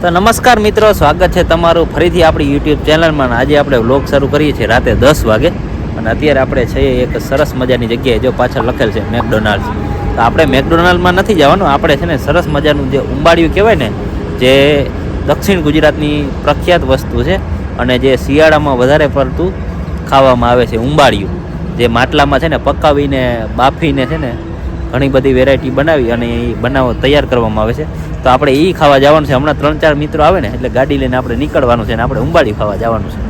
તો નમસ્કાર મિત્રો, સ્વાગત છે તમારું ફરીથી આપણી યુટ્યુબ ચેનલમાં. આજે આપણે વ્લોગ શરૂ કરીએ છીએ રાતે દસ વાગે અને અત્યારે આપણે છીએ એક સરસ મજાની જગ્યાએ જો પાછળ લખેલ છે મેકડોનાલ્ડ તો આપણે મેકડોનાલ્ડમાં નથી જવાનું, આપણે છે ને સરસ મજાનું જે ઉંબાડિયું કહેવાય ને, જે દક્ષિણ ગુજરાતની પ્રખ્યાત વસ્તુ છે અને જે શિયાળામાં વધારે પડતું ખાવામાં આવે છે ઉંબાડિયું. જે માટલામાં છે ને પકાવીને, બાફીને છે ને ઘણી બધી વેરાયટી બનાવી અને એ બનાવો તૈયાર કરવામાં આવે છે. તો આપણે એ ખાવા જવાનું છે. હમણાં ત્રણ ચાર મિત્રો આવે ને, એટલે ગાડી લઈને આપણે નીકળવાનું છે અને આપણે ઉંબાડી ખાવા જવાનું છે.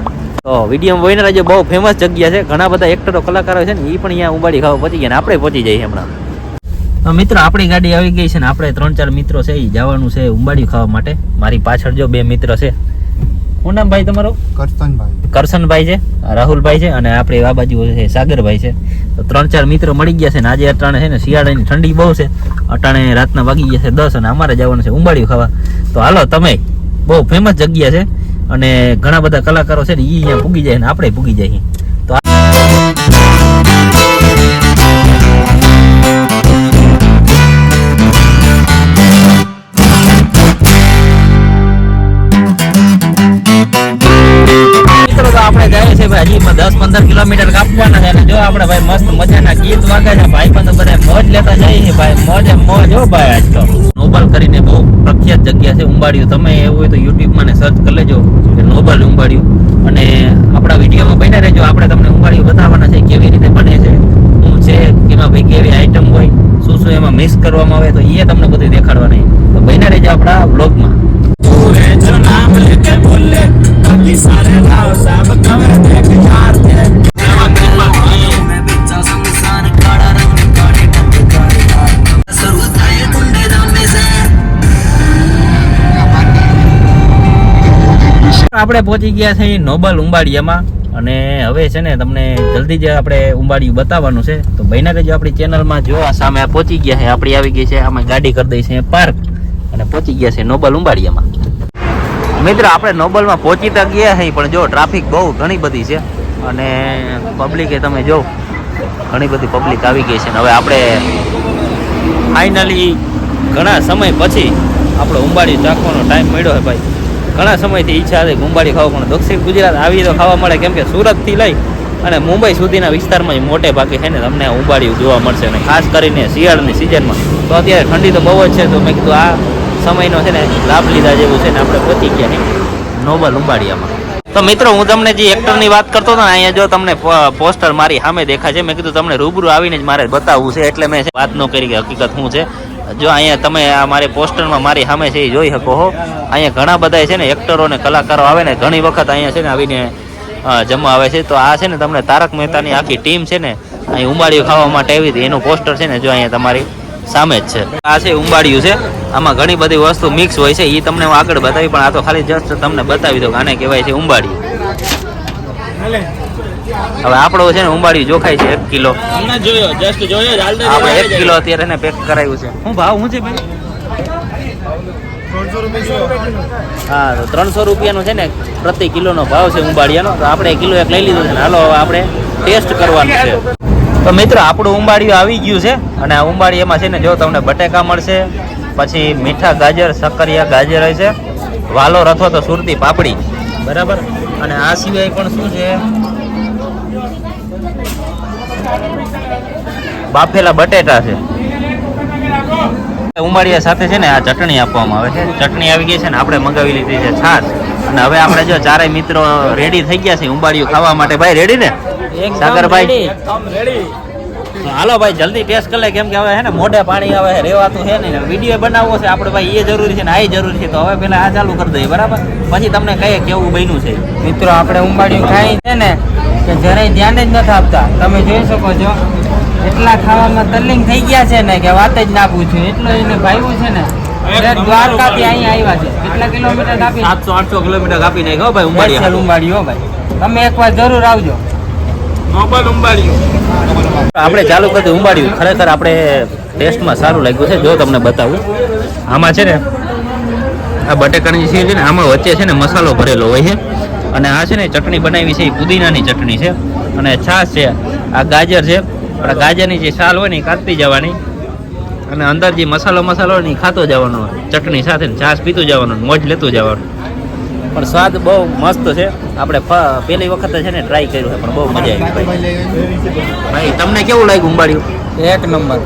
તો વિડીયમ વહીને જે બહુ ફેમસ જગ્યા છે. ઘણા બધા એક્ટરો કલાકારો છે ને એ પણ અહીંયા ઉંબાડી ખાવા પહોંચી ગયા ને આપણે પહોંચી જઈએ હમણાં. મિત્રો, આપણી ગાડી આવી ગઈ છે ને, આપણે ત્રણ ચાર મિત્રો છે એ જવાનું છે ઉંબાડી ખાવા માટે. મારી પાછળ જો બે મિત્ર છે. શું નામ ભાઈ તમારો? કરતનભાઈ કરશનભાઈ છે? રાહુલભાઈ છે અને આપણે આ બાજુ છે સાગરભાઈ છે. તો ત્રણ ચાર મિત્રો મળી ગયા છે ને આજે અટાણે છે ને શિયાળાની ઠંડી બહુ છે. અટાણે રાતના વાગી ગયા છે દસ અને અમારે જવાનું છે ઉંબાડિયું ખાવા. તો હાલો તમે બહુ ફેમસ જગ્યા છે અને ઘણા બધા કલાકારો છે ને એ અહીંયા પૂગી જાય ને આપણે પૂગી જઈએ. મસ્ત મજાના ગીત વાગે છે. ભાઈ પણ બધા મોજ લેતા જાય છે ભાઈ. મોજે મોજ હો ભાઈ આજ તો. નોબલ કરીને બહુ પ્રખ્યાત જગ્યા છે ઉંબાડિયું. તમે એવું હોય તો યુટ્યુબમાં ને સર્ચ કરી લેજો નોબલ ઉંબાડિયું. અને આપણા વિડીયોમાં બને રહેજો. આપણે તમને ઉંબાડિયું બતાવવાના છે કેવી રીતે બને છે, શું છે એમાં ભાઈ કેવી આઈટમ હોય, શું શું એમાં મિક્સ કરવામાં આવે તો એ તમને બધું દેખાડવાના તો બને રહેજો આપણા આપણે પહોંચી ગયા છે નોબલ ઉંબાડિયામાં. અને હવે છે ને તમને જલ્દી જ આપણે ઉંબાડિયું બતાવવાનું છે. તો બહેના રહેજો આપણી ચેનલમાં જો આ સામે પહોંચી ગયા છે, આપણી આવી ગઈ છે, આમાં ગાડી કરી દઈ છે પાર્ક. અને પહોંચી ગયા છે નોબલ ઉંબાડિયામાં. મિત્ર, આપણે નોબલમાં પહોંચી તો ગયા છે પણ જો ટ્રાફિક બહુ ઘણી બધી છે. અને પબ્લિકે તમે જો, ઘણી બધી પબ્લિક આવી ગઈ છે. ને હવે આપણે ફાઇનલી ઘણા સમય પછી આપણો ઉંબાડિયું ચાખવાનો ટાઈમ મળ્યો છે ભાઈ. ઘણા સમયથી ઈચ્છા હતી ઉંબાડી ખાવા, પણ દક્ષિણ ગુજરાત આવી તો ખાવા મળે કેમ કે સુરતથી લઈ અને મુંબઈ સુધીના વિસ્તારમાં જ મોટે ભાગે છે ને તમને ઉંબાડિયું જોવા મળશે અને ખાસ કરીને શિયાળની સિઝનમાં તો અત્યારે ઠંડી તો બહુ જ છે, તો મેં કીધું આ સમયનો છે ને લાભ લીધા જેવું છે ને આપણે પતી ગયા નોબલ ઉંબાડિયામાં. તો મિત્રો, હું તમને જે એક્ટરની વાત કરતો હતો ને, અહીંયા જો તમને પોસ્ટર મારી સામે દેખાય છે, મેં કીધું તમને રૂબરૂ આવીને જ મારે બતાવવું છે, એટલે મેં વાત ન કરી કે હકીકત શું છે. જો અહીંયા તમે આ મારી પોસ્ટરમાં મારી સામે છે એ જોઈ શકો હો. અહીંયા ઘણા બધા છે ને એક્ટરો ને કલાકારો આવે ને ઘણી વખત અહીંયા છે ને આવીને જમવા આવે છે. તો આ છે ને તમને તારક મહેતાની આખી ટીમ છે ને અહીં ઉંબાડિયું ખાવા માટે આવી હતી. એનું પોસ્ટર છે ને જો અહીંયા તમારી સામે જ છે. આ છે ઉંબાડિયું છે. આમાં ઘણી બધી વસ્તુ મિક્સ હોય છે. એ તમને હું આગળ બતાવી પણ આ તો ખાલી જસ્ટ તમને બતાવી દઉં આને કહેવાય છે ઉંબાડિયું. હવે આપણો છે ને ઉંબાડિયું જોખાય છે. કિલો. હમણાં જોયો જસ્ટ જોયો આપણે એક કિલો અત્યારે એને પેક કરાયું છે. હું ભાવ શું છે ભાઈ? હા તો ત્રણસો રૂપિયાનો છે ને પ્રતિ કિલોનો ભાવ છે ઉંબાડિયાનો. તો આપણે કિલો એક લઈ લીધું છે ને. હાલો હવે આપણે ટેસ્ટ કરવાનું છે. તો મિત્રો આપણું ઉંબાડિયું આવી ગયું છે અને આ ઉંબાડિયામાં છે ને જો તમને બટેકા મળશે પછી મીઠા ગાજર સક્કરિયા ગાજર હોય છે વાલોર અથવા તો સુરતી પાપડી. બરાબર? અને આ સિવાય પણ શું છે? બાફેલા બટેટા છે. ઉમાળિયા સાથે છે ને આ ચટણી આપવામાં આવે છે. ચટણી આવી ગઈ છે ને આપણે મંગાવી લીધી છે છાશ. અને હવે આપણે જો ચારેય મિત્રો રેડી થઈ ગયા છે ઉંબાડિયું ખાવા માટે. ભાઈ રેડી ને? સાગરભાઈ? હાલો ભાઈ જલ્દી ટેસ્ટ કરી લે. કેમ કે હવે હે ને મોઢે પાણી આવે છે રેવાતું છે નહીં. વીડિયો બનાવવો છે આપણે ભાઈ એ જરૂરી છે ને આ જરૂરી છે. તો હવે પેલા આ ચાલુ કરી દઈએ બરાબર? પછી તમને કહીએ કેવું બન્યું છે. મિત્રો આપણે ઉંબાડિયું ખાઈ છે ને કે જરાય ધ્યાન જ નથી આપતા. તમે જોઈ શકો છો એટલા ખાવામાં તલ્લીન થઈ ગયા છે ને કે વાત જ ના પૂછું. એટલો એને ભાવ્યું છે ને દ્વારકાથી અહીંયા આવ્યા છે. કેટલા કિલોમીટર કાપી? સાતસો આઠસો કિલોમીટર કાપી નાખ્યો ભાઈ ઉંબાડી ઉંબાડિયા ઉંબાડિયું હો ભાઈ. તમે એકવાર જરૂર આવજો. નોબલ આપણે ચાલુ કરી ઉંબાડ્યું. ખરેખર આપણે ટેસ્ટમાં સારું લાગ્યું છે. જો તમને બતાવું. આમાં છે ને આ બટેકાની છે ને આમાં વચ્ચે છે ને મસાલો ભરેલો હોય છે. અને આ છે ને ચટણી બનાવી છે એ પુદીનાની ચટણી છે. અને છાશ છે આ ગાજર છે. પણ ગાજરની જે છાલ હોય ને એ કાપતી જવાની. અને અંદર જે મસાલો મસાલો ને એ ખાતો જવાનો. ચટણી સાથે છાશ પીતું જવાનું મોજ લેતું જવાનું. પણ સ્વાદ બહુ મસ્ત છે. આપણે પહેલી વખત છે ને ટ્રાય કર્યું છે પણ બહુ મજા આવી ભાઈ ભાઈ તમને કેવું લાગ્યું ઉંબાડિયું? એક નંબર.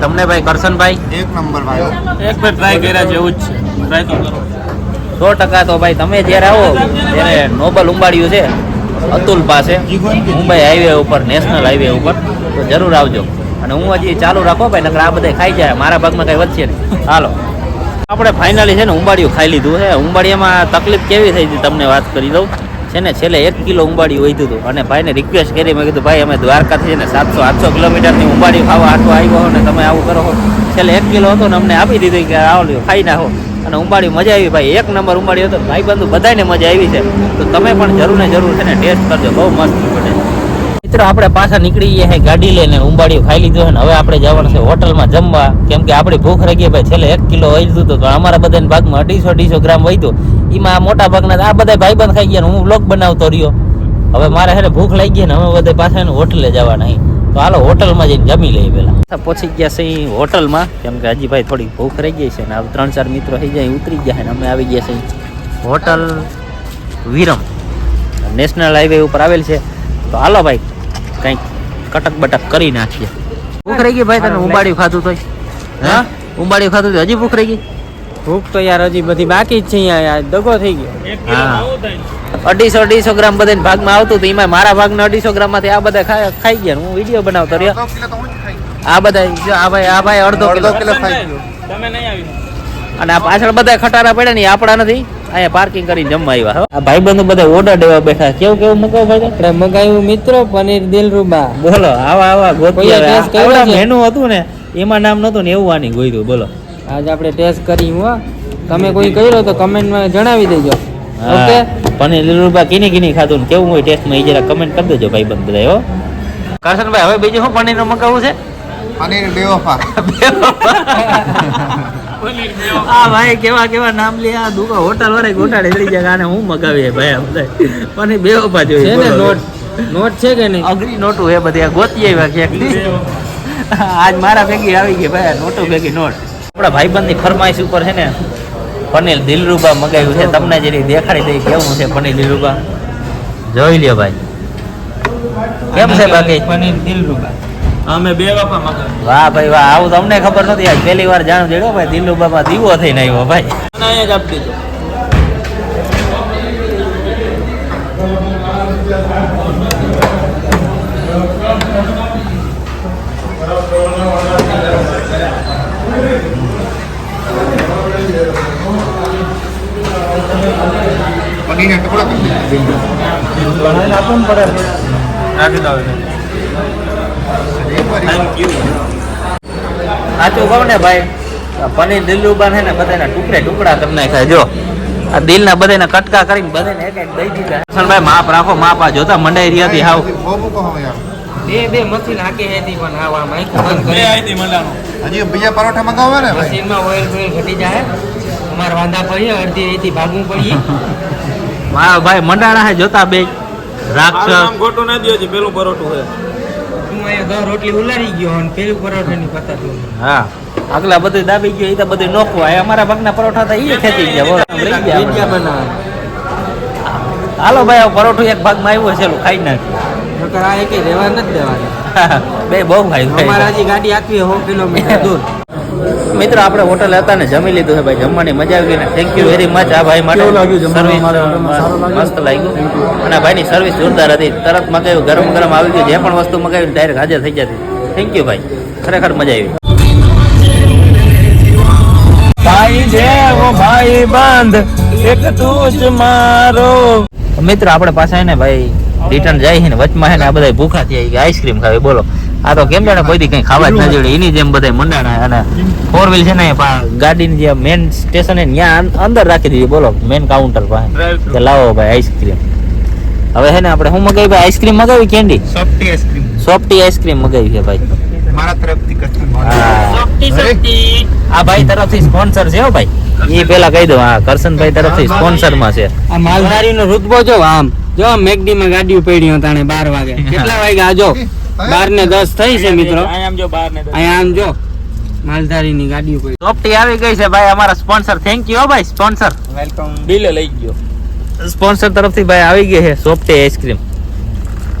તમને ભાઈ કરશનભાઈ? એક નંબર ભાઈ. એક ટ્રાય કર્યા જેવું જ છે. ટ્રાય તો કરો. સો ટકા તો ભાઈ તમે જ્યારે આવો, ત્યારે નોબલ ઉંબાડિયું છે, અતુલ પાસે, મુંબઈ હાઈવે ઉપર નેશનલ હાઈવે ઉપર, તો જરૂર આવજો. અને હું હજી ચાલુ રાખો ભાઈ, નકર આ બધા ખાઈ જાય. મારા ભાગમાં કઈ વધશે નહીં. હાલો. આપણે ફાઇનલી છે ને ઉંબાડિયું ખાઈ લીધું છે. ઉંબાડિયામાં તકલીફ કેવી થઈ હતી તમને વાત કરી દઉં. છે ને, છેલ્લે એક કિલો ઉંબાડિયું વધ્યું હતું. અને ભાઈને રિક્વેસ્ટ કરી, મેં કીધું, ભાઈ, અમે દ્વારકાથી છે ને સાતસો, આઠસો કિલોમીટરની ઉંબાડિયું ખાવા આટલો આવ્યો ને તમે આવું કરો છેલ્લે એક કિલો હતો ને અમને આપી દીધું કે આવો લ્યો ખાઈ નાખો. અને ઉંબાડી મજા આવી. ભાઈ, એક નંબર ઉંબાડી હતો. ભાઈ બંધુ બધાને મજા આવી છે. તો તમે પણ જરૂર ને જરૂર છે ને ટેસ્ટ કરજો. બહુ મસ્ત પડે મિત્રો, આપણે પાછા નીકળી ગયા છે ગાડી લઈને. ઉંબાડિયું ખાઈ લીધું છે ને હવે આપણે જવાનું છે હોટલમાં જમવા. કેમ કે આપણી ભૂખ રહી ભાઈ, છેલ્લે એક કિલો વધ્યું હતું. તો અમારા બધાને ભાગમાં અઢીસો અઢીસો ગ્રામ વધ્યું એમાં મોટા ભાગના આ બધા ભાઈબંધ ખાઈ ગયા હું બ્લોગ બનાવતો રહ્યો. હવે મારે હે ભૂખ લાગી ગઈ ને અમે બધા પાછા હોટલે જવાના અહીં. તો હાલો હોટલમાં જઈને જમી લઈએ પેલા પહોંચી ગયા છે હોટલમાં. કેમ કે હજી ભાઈ થોડી ભૂખ રહી ગઈ છે ને હવે ત્રણ ચાર મિત્રો થઈ જાય ઉતરી ગયા છે ને અમે આવી ગયા છે હોટલ વિરમ. નેશનલ હાઈવે ઉપર આવેલ છે. તો હાલો ભાઈ કંઈક કટક બટક કરી નાખીએ. ભૂખ રહી ગઈ ભાઈ તને ઉંબાડિયું ખાધું તોય? હા? ઉંબાડિયું ખાધું તો હજી ભૂખ રહી ગઈ? ભૂખ તો યાર હજી બધી બાકી જ છે અહીંયા યાર દગો થઈ ગયો. હા. અઢીસો અઢીસો ગ્રામ બધા ભાગમાં આવતું હતું એમાં મારા ભાગના અઢીસો ગ્રામમાંથી આ બધા ખાઈ ખાઈ ગયા હું વીડિયો બનાવતો રહ્યો. અડધો કિલો તો હું જ ખાઈ ગયો. આ બધા આ ભાઈ આ ભાઈ અડધો કિલો અડધો કિલો. ખાઈ ગયો. તમે નહીં આવી. અને આ પાછળ બધા ખટારા પડ્યા ને આપણા નથી. અહીંયા પાર્કિંગ કરીને જમવા આવ્યા આ ભાઈ ભાઈબંધો બધા ઓર્ડર દેવા બેઠા કેવું કેવું મગાવ ભાઈ? આપણે મગાવ્યું મિત્રો પનીર દિલરૂબા. બોલો આવા આવા ગોતી? મેનુ હતું ને એમાં નામ નતું ને એવું આની ગોઈતું બોલો. આજ આપણે ટેસ્ટ કરી હો. તમે કોઈ કર્યો તો કમેન્ટમાં જણાવી દેજો. ઓકે પણ પનીર લીલુબા કિની કીની ખાધું ને કેવું હોય ટેસ્ટમાં એ જરા કમેન્ટ કરી દેજો ભાઈબંધ બધા હો. કરશનભાઈ હવે બીજું શું પનીરનું મગાવવું છે? પનીર બેવફા. આ ભાઈ કેવા કેવા નામ લે આ દુકા હોટલ વાળા ગોટાળે ચડી જાય આને હું મગાવીએ ભાઈ બધા. પણ બે ઊભા જોઈએ છે ને નોટ? નોટ છે કે નહીં? અઘરી નોટું હે બધી આ ગોતી આવ્યા ક્યાંક આજ મારા ભેગી આવી ગઈ ભાઈ નોટો ભેગી નોટ. આપણા ભાઈબંધની ફરમાઈશ ઉપર છે ને પનીર દિલરૂબા મગાવ્યું છે. તમને જે દેખાડી દઈ કેવું છે પનીર દિલરૂબા? જોઈ લ્યો ભાઈ. કેમ છે બાકી? પનીર દિલરૂબા. અમે બે વાપા મગાવ્યું. વાહ ભાઈ વાહ આવું તમને ખબર નથી આજ પહેલી વાર જાણું જેડો ભાઈ દિલરૂબામાં દીવો થઈને આવ્યો ભાઈ. જ આપી દીધો. પનીરના है. રાખી. એક વાર થેન્ક યુ સાચું કહું ને ભાઈ? આ પનીર ને બધાના ટુકડે ટુકડા કરી નાખ્યા જો આ દિલના બધાના કટકા કરીને બધાને એક એક દઈ દીધા. ભાઈ માપ રાખો માપ આ જોતા મંડાઈ રહ્યા હતી હાવ. બે બે મશીન હાકી હતી પણ બંધ હજી બીજા પરોઠા મંગાવવા ને ભાઈ? મશીનમાં ઓઇલ ફોઇલ ઘટી જાય. અમારે વાંધા પડીએ અડધી રેતી ભાગવું પડીએ. મારા ભાઈ મંડાણા હે જોતા બે રાક્ષસ. નામ ખોટું ના દ્યો છે પેલું પરોઠું હે. હું અહીંયા રોટલી ઉલારી ગયો અને પેલું પરોઠાની પતાતું હા. આગલા બધું દાબી ગયું એ તો બધું નોખવા. એ અમારા ભાગના પરોઠા તો એ ખેતી ગયા બોલો રહી ગયા હાલો ભાઈ પરોઠું એક ભાગમાં આવ્યો છે ખાઈ નાખ્યું નકર આ એકે રહેવા નથી દેવાના. બે બહુ ખાઈ અમારા હજી ગાડી આખવી સો કિલોમીટર દૂર. મિત્રો આપણે હોટલ હતા ને જમી લીધું છે ભાઈ જમવાની મજા આવી ગઈ ને. થેન્ક યુ વેરી મચ આ ભાઈ માટે સર્વિસ મસ્ત લાગ્યું. અને ભાઈની સર્વિસ જોરદાર હતી. તરત મગાવ્યું ગરમ ગરમ આવી ગયું જે પણ વસ્તુ મગાવી ડાયરેક્ટ હાજર થઈ જતી. થેન્ક યુ ભાઈ. ખરેખર મજા આવી. ભાઈ જેવો ભાઈ બંધ એક તું જ મારો. મિત્ર આપણે પાછા હે ને ભાઈ રિટર્ન જાય છે ને વચમાં છે ને આ બધા ભૂખા થઈ ગયા આઈસ્ક્રીમ ખાવી બોલો. આ તો કેમ જાણે કોઈ દી કઈ ખાવા જ ના જોડે એની જેમ બધા મંડાણા અને ફોર વ્હીલ છે ને ગાડીની જે મેન સ્ટેશન હે ત્યાં અંદર રાખી દીધી બોલો મેન કાઉન્ટર પાસે. કે લાવો ભાઈ આઈસ્ક્રીમ હવે હે ને આપણે શું મગાવી ભાઈ? આઈસ્ક્રીમ મગાવી candy softy ice cream softy ice cream મગાવી છે ભાઈ. મારા તરફથી સોફ્ટી સોફ્ટી આ ભાઈ તરફથી સ્પોન્સર છે હો ભાઈ. એ પેલા કહી દો હા કરશનભાઈ તરફથી સ્પોન્સરમાં છે. આ માલધારી નો રુતબો જો આમ. જો મેકડી માં ગાડીઓ પડી તાણે બાર વાગે. કેટલા વાગે આ જો. બાર ને દસ થઈ છે મિત્રો. અહીંયા આમ જો બાર ને દસ. અહીંયા આમ જો. માલધારીની ગાડીઓ પડી સોફ્ટી આવી ગઈ છે ભાઈ અમારા સ્પોન્સર. થેન્ક યુ ભાઈ સ્પોન્સર. વેલકમ બિલ લઈ ગયો. સ્પોન્સર તરફથી ભાઈ આવી ગઈ છે સોફ્ટી આઈસ્ક્રીમ.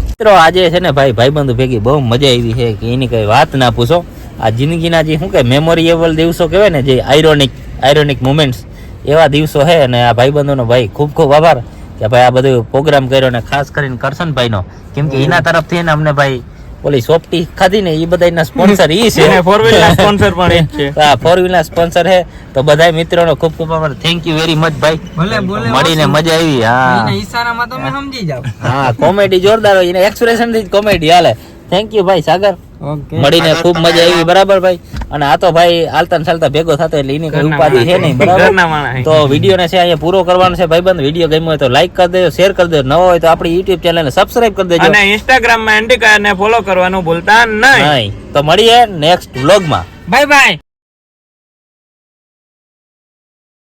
મિત્રો આજે છે ને ભાઈ ભાઈબંધુ ભેગી બહુ મજા આવી છે કે એની કઈ વાત ના પૂછો. આ જિંદગીના જે શું કે મેમોરિયેબલ દિવસો કહેવાય ને જે આયરોનિક આયરોનિક મુમેન્ટ્સ એવા દિવસો છે અને આ ભાઈબંધોનો ભાઈ ખૂબ ખૂબ આભાર કે ભાઈ આ બધું પ્રોગ્રામ કર્યો ને ખાસ કરીને કરશનભાઈનો કેમ કે એના તરફથી અમને ભાઈ ઓલી સોફ્ટી ખાધી ને એ બધા સ્પોન્સર ઈ છે. wheel ના sponsor પણ ઈ છે. હા ફોર વ્હીલ ના સ્પોન્સર છે. તો બધા મિત્રોનો ખૂબ ખૂબ આભાર. થેન્ક યુ વેરી મચ ભાઈ. ભલે બોલે મળીને મજા આવી હા. ઈશારામાં તમે સમજી જાવ હા કોમેડી જોરદાર હોય. એને એક્સપ્રેશનથી કોમેડી હાલે. થેન્ક યુ ભાઈ સાગર. ઓકે મળીને ખૂબ મજા આવી. બરાબર ભાઈ. અને આ તો ભાઈ આલતા ને ચાલતા ભેગો થતો એટલે એની કોઈ ઉપાધિ છે નહીં બરાબર? તો વીડિયો ને છે અહીંયા પૂરો કરવાનો છે ભાઈબંધ. વીડિયો ગમ્યો હોય તો લાઈક કરી દેજો શેર કરી દેજો. નવો હોય તો આપણી યુટ્યુબ ચેનલ ને સબસ્ક્રાઇબ કરી દેજો. અને ઇન્સ્ટાગ્રામમાં એન્ટિકા ને ફોલો કરવાનું ભૂલતા નહીં. નહીં. તો મળીએ નેક્સ્ટ વ્લોગમાં. Bye bye